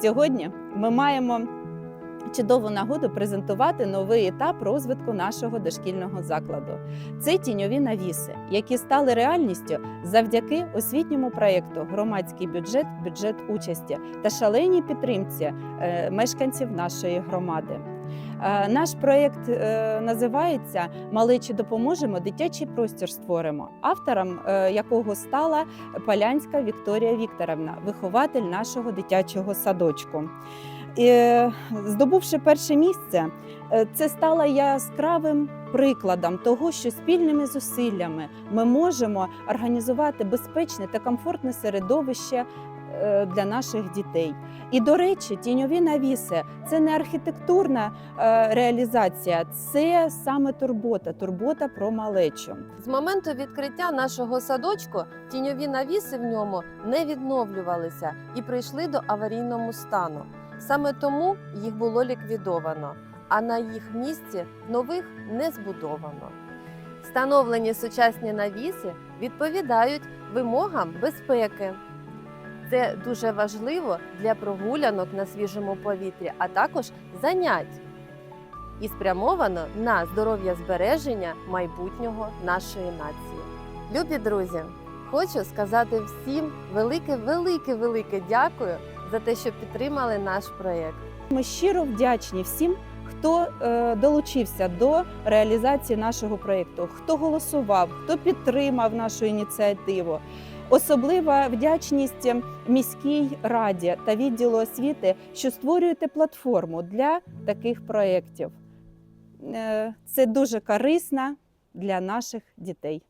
Сьогодні ми маємо чудову нагоду презентувати новий етап розвитку нашого дошкільного закладу. Це тіньові навіси, які стали реальністю завдяки освітньому проєкту Громадський бюджет, бюджет участі та шаленій підтримці е, мешканців нашої громади. Е, Наш проєкт е, називається Малечі допоможемо, дитячий простір створимо, автором е, якого стала Полянська Вікторія Вікторовна, вихователь нашого дитячого садочку. І, здобувши перше місце, це стало яскравим прикладом того, що спільними зусиллями ми можемо організувати безпечне та комфортне середовище для наших дітей. І до речі, тіньові навіси це не архітектурна е, реалізація, це саме турбота, турбота про малечу. З моменту відкриття нашого садочку тіньові навіси в ньому не відновлювалися і прийшли до аварійному стану. Саме тому їх було ліквідовано, а на їх місці нових не збудовано. Встановлені сучасні навіси відповідають вимогам безпеки. Це дуже важливо для прогулянок на свіжому повітрі, а також занять і спрямовано на здоров'я збереження майбутнього нашої нації. Любі друзі, хочу сказати всім велике, велике, велике дякую за те, що підтримали наш проєкт. Ми щиро вдячні всім, хто е, долучився до реалізації нашого проєкту, хто голосував, хто підтримав нашу ініціативу. Особлива вдячність міській раді та відділу освіти, що створюєте платформу для таких проєктів. Е, Це дуже корисно для наших дітей.